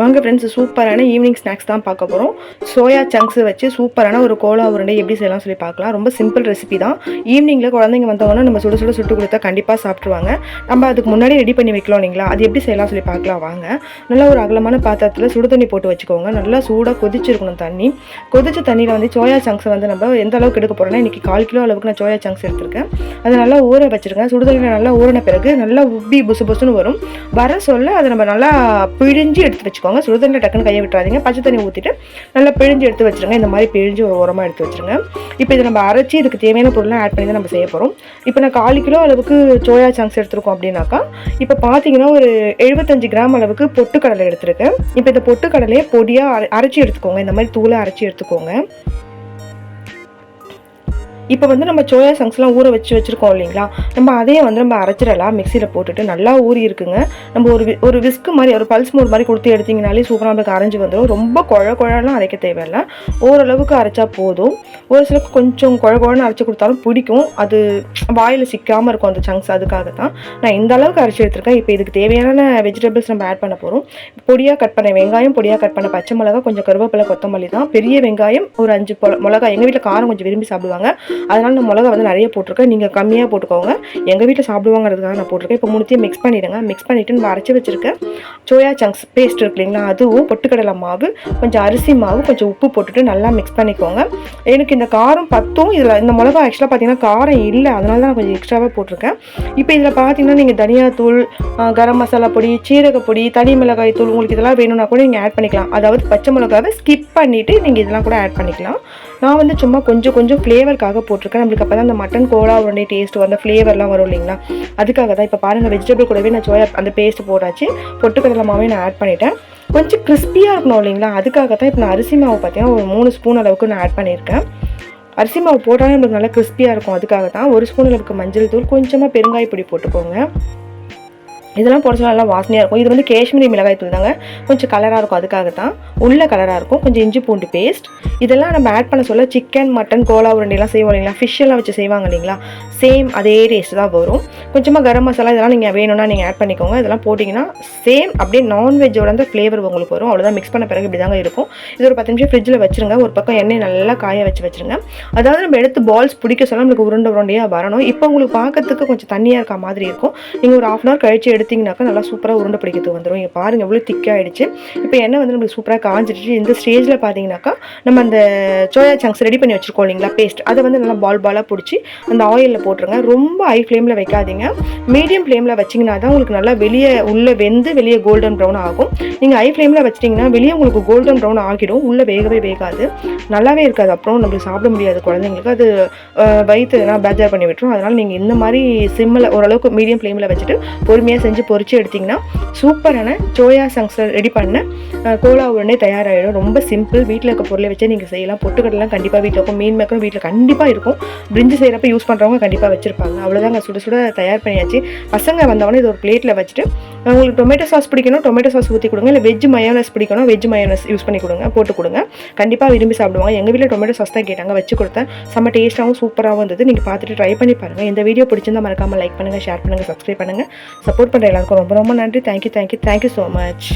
வாங்க ஃப்ரெண்ட்ஸ் சூப்பரான evening snacks தான் பார்க்க போகிறோம் சோயா சங்க்ஸ் வச்சு சூப்பரான ஒரு கோலா உருண்டை எப்படி செய்யலாம் சொல்லி பார்க்கலாம். ரொம்ப சிம்பிள் ரெசிபி தான். ஈவினிங்கில் குழந்தைங்க வந்தவங்கன்னா நம்ம சுட சுட சுட்டு கொடுத்தா கண்டிப்பாக சாப்பிட்ருவாங்க நம்ம அதுக்கு முன்னாடி ரெடி பண்ணி வைக்கலாம் இல்லைங்களா? அது எப்படி செய்யலாம் சொல்லி பார்க்கலாம் வாங்க. நல்லா ஒரு அகலமான பாத்திரத்தில் சுடு தண்ணி போட்டு வச்சுக்கோங்க. நல்லா சூடாக கொதிச்சிருக்கணும் தண்ணி. கொதிச்ச தண்ணியில் வந்து சோயா சங்க்ஸை வந்து நம்ம எந்த அளவுக்கு எடுக்க போகிறோன்னா இன்றைக்கி கால் கிலோ அளவுக்கு நான் சோயா சங்க்ஸ் எடுத்திருக்கேன். அதை நல்லா ஊற வச்சுருக்கேன் சுடு தண்ணியில் நல்லா ஊறின பிறகு நல்லா உப்பி புசு புசுன்னு வரும். வர சொல்ல அதை நம்ம நல்லா பிழிஞ்சு எடுத்து வச்சுக்கோங்க. சுடுதண்ணில் டக்குன்னு கையை விட்டுறாதீங்க. பச்சை தண்ணி ஊற்றிட்டு நல்லா பிழிஞ்சு எடுத்து வச்சுருங்க. இந்த மாதிரி பிழிஞ்சு ஒரு உரமாக எடுத்து வச்சுருங்க. இப்போ இதை நம்ம அரைச்சி இதுக்கு தேவையான பொருள்லாம் ஆட் பண்ணி தான் நம்ம செய்ய போகிறோம் இப்போ நான் கால் கிலோ அளவுக்கு சோயா சங்க்ஸ் எடுத்திருக்கோம் அப்படின்னாக்கா இப்போ பார்த்தீங்கன்னா ஒரு எழுபத்தஞ்சு கிராம் அளவுக்கு பொட்டுக்கடலை எடுத்துருக்கேன். இப்போ இந்த பொட்டுக்கடலையை பொடியாக அரை அரைச்சி எடுத்துக்கோங்க. இந்த மாதிரி தூளை அரைச்சி எடுத்துக்கோங்க. இப்போ வந்து நம்ம சோயா சங்க்ஸ்லாம் ஊற வச்சு வச்சுருக்கோம் இல்லைங்களா? நம்ம அதையே வந்து நம்ம அரைச்சிடலாம். மிக்சியில் போட்டுட்டு நல்லா ஊறி இருக்குங்க. நம்ம ஒரு வி- ஒரு விஸ்க்கு மாதிரி ஒரு பல்ஸ் மோர் மாதிரி கொடுத்து எடுத்திங்கனாலே சூப்பராக நம்மளுக்கு அரைஞ்சு வந்துடும் ரொம்ப குழ குழலாம் அரைக்க தேவையில்ல. ஓரளவுக்கு அரைச்சா போதும். ஒரு சிலருக்கு கொஞ்சம் குழ குழன்னு அரைச்சி கொடுத்தாலும் பிடிக்கும். அது வாயில் சிக்காமல் இருக்கும் அந்த சங்க்ஸ் அதுக்காக தான் நான் இந்த அளவுக்கு அரைச்சி எடுத்திருக்கேன். இப்போ இதுக்கு தேவையான வெஜிடபிள்ஸ் நம்ம ஆட் பண்ண போகிறோம் பொடியாக கட் பண்ண வெங்காயம் பொடியாக கட் பண்ண பச்சை மிளகா கொஞ்சம் கருவேப்பிலை கொத்தமல்லி தான். பெரிய வெங்காயம் ஒரு அஞ்சு பொல மிளகா எங்கள் வீட்டில் காரம் கொஞ்சம் விரும்பி சாப்பிடுவாங்க. அதனால் நான் மிளகா வந்து நிறைய போட்டிருக்கேன். நீங்கள் கம்மியாக போட்டுக்கோங்க. எங்கள் வீட்டில் சாப்பிடுவாங்கிறதுக்காக நான் போட்டிருக்கேன். இப்போ மூணுத்தையும் மிக்ஸ் பண்ணிடுங்க. மிக்ஸ் பண்ணிவிட்டு நம்ம அரைச்சி வச்சுருக்கேன். சோயா சங்க்ஸ் பேஸ்ட் இருக்கு இல்லைங்களா அதுவும் பொட்டுக்கடலை மாவு கொஞ்சம் அரிசி மாவு கொஞ்சம் உப்பு போட்டுட்டு நல்லா மிக்ஸ் பண்ணிக்கோங்க. எனக்கு இந்த காரம் பத்தும் இதில் இந்த மிளகா ஆக்சுவலாக பார்த்தீங்கன்னா காரம் இல்லை. அதனால தான் நான் கொஞ்சம் எக்ஸ்ட்ராவாக போட்டிருக்கேன். இப்போ இதில் பார்த்தீங்கன்னா நீங்கள் தனியாத்தூள் கரம் மசாலா பொடி சீரக பொடி தனி மிளகாய் தூள் உங்களுக்கு இதெல்லாம் வேணும்னா கூட நீங்கள் ஆட் பண்ணிக்கலாம். அதாவது பச்சை மிளகாவை ஸ்கிப் பண்ணிவிட்டு நீங்கள் இதெல்லாம் கூட ஆட் பண்ணிக்கலாம். நான் வந்து சும்மா கொஞ்சம் கொஞ்சம் ஃப்ளேவருக்காக போட்டிருக்கேன். நம்மளுக்கு அப்போ தான் அந்த மட்டன் கோலா உடனே டேஸ்ட் அந்த ஃப்ளேவர்லாம் வரும் இல்லைங்களா? அதுக்காக தான் இப்போ பாருங்கள் வெஜிடபிள் கூடவே நான் சோயா அந்த பேஸ்ட் போட்டாச்சு. பொட்டுக்கடலை மாவே நான் ஆட் பண்ணிட்டேன். கொஞ்சம் கிறிஸ்பியாக இருக்கணும் இல்லைங்களா? அதுக்காக தான் இப்போ நான் அரிசி மாவு பார்த்தீங்கன்னா ஒரு மூணு ஸ்பூன் அளவுக்கு நான் ஆட் பண்ணியிருக்கேன். அரிசி மாவு போட்டாலே நம்மளுக்கு நல்லா கிறிஸ்பியாக இருக்கும். அதுக்காக தான் ஒரு ஸ்பூன் அளவுக்கு மஞ்சள் தூள் கொஞ்சமாக பெருங்காய பொடி போட்டுக்கோங்க. இதெல்லாம் போட நல்லா வாசனையாக இருக்கும். இது வந்து காஷ்மீரி மிளகாய் தூள் தாங்க. கொஞ்சம் கலராக இருக்கும். அதுக்காக தான் உள்ள கலராக இருக்கும். கொஞ்சம் இஞ்சி பூண்டு பேஸ்ட் இதெல்லாம் நம்ம ஆட் பண்ண சொல்ல சிக்கன் மட்டன் கோலா உருண்டைலாம் செய்வோம் இல்லைங்களா? ஃபிஷ் எல்லாம் வச்சு செய்வாங்க இல்லைங்களா? சேம் அதே டேஸ்ட் தான் வரும். கொஞ்சமாக கரம் மசாலா இதெல்லாம் நீங்கள் வேணும்னா நீங்கள் ஆட் பண்ணிக்கோங்க. இதெல்லாம் போட்டிங்கன்னா சேம் அப்படியே நான்வெஜ்ஜோட அந்த ஃப்ளேவர் உங்களுக்கு வரும். அவ்வளோதான் மிக்ஸ் பண்ண பிறகு இப்படி தாங்க இருக்கும். இது ஒரு பத்து நிமிஷம் ஃப்ரிட்ஜில் வச்சிருங்க. ஒரு பக்கம் எண்ணெய் நல்லா காய வச்சு வச்சிருங்க. அதாவது நம்ம எடுத்து பால்ஸ் பிடிக்க சொல்ல நம்மளுக்கு உருண்டை உருண்டையாக வரணும். இப்போ உங்களுக்கு பார்க்கறதுக்கு கொஞ்சம் தண்ணியாக இருக்க மாதிரி இருக்கும். நீங்கள் ஒரு ஆஃப் அன் அவர் கழிச்சு எடுத்தீங்கன்னாக்கா நல்லா சூப்பராக உருண்டை பிடிக்கிறது வந்துடும் இங்கே பாருங்கள் எவ்வளோ திக்காகிடுச்சு இப்போ எண்ணெய் வந்து நம்மளுக்கு சூப்பராக காஞ்சிடுச்சு இந்த ஸ்டேஜில் பார்த்தீங்கன்னாக்கா நம்ம அந்த சோயா சங்க்ஸ் ரெடி பண்ணி வச்சுருக்கோம் இல்லைங்களா பேஸ்ட் அதை வந்து நல்லா பால் பாலாக பிடிச்சி அந்த ஆயிலில் போட்டுருங்க. ரொம்ப ஹை ஃப்ளேமில் வைக்காதீங்க. மீடியம் ஃப்ளேமில் வச்சிங்கன்னா தான் உங்களுக்கு நல்லா வெளியே உள்ளே வெந்து வெளியே கோல்டன் ப்ரௌன் ஆகும். நீங்கள் ஹை ஃப்ளேமில் வச்சிட்டிங்கன்னா வெளியே உங்களுக்கு கோல்டன் ப்ரௌன் ஆகிடும். உள்ளே வேகவே வேகாது. நல்லாவே இருக்காது. அப்புறம் நம்மளுக்கு சாப்பிட முடியாது குழந்தைங்களுக்கு. அது வயிற்று நான் பேஜார் பண்ணி விட்டுரும். அதனால் நீங்கள் இந்த மாதிரி சிம்மில் ஓரளவுக்கு மீடியம் ஃப்ளேமில் வச்சுட்டு பொறுமையாக செஞ்சு பொரிச்சு எடுத்திங்கன்னா சூப்பரான சோயா சங்க்ஸ் ரெடி பண்ண. கோலா உடனே தயாராகிடும் ரொம்ப சிம்பிள். வீட்டில் இருக்க பொருளை வச்சே நீங்கள் செய்யலாம். பொட்டுக்கடலாம் கண்டிப்பாக வீட்டில் இருக்கும். மீன் மேக்கரும் வீட்டில் கண்டிப்பாக இருக்கும். பிரிஞ்சு செய்கிறப்ப யூஸ் பண்ணுறவங்க கண்டிப்பாக வச்சுருப்பாங்க. அவ்வளோதாங்க சுட சுட தயார் பண்ணியாச்சு. பசங்க வந்தவொடனே இது ஒரு பிளேட்டில் வச்சுட்டு உங்களுக்கு டொமேட்டோ சாஸ் பிடிக்கணும் டொமேட்டோ சாஸ் ஊற்றி கொடுங்க. இல்லை வெஜ் மயோனஸ் பிடிக்கணும் வெஜ் மயோனஸ் யூஸ் பண்ணி கொடுங்க போட்டு கொடுங்க. கண்டிப்பாக விரும்பி சாப்பிடுவாங்க. எங்கள் வீட்டில் டொமேட்டோ சாஸ் தான் கேட்டாங்க வச்சு கொடுத்தேன். செம்ம டேஸ்ட்டாகவும் சூப்பராகவும் இருந்தது நீங்கள் பார்த்துட்டு ட்ரை பண்ணி பாருங்கள் இந்த வீடியோ பிடிச்சிருந்தா மறக்காமல் லைக் பண்ணுங்கள் ஷேர் பண்ணுங்கள் சப்ஸ்கிரைப் பண்ணுங்கள் சப்போர்ட் பண்ணுற எல்லாருக்கும் ரொம்ப ரொம்ப நன்றி. Thank you thank you thank you so much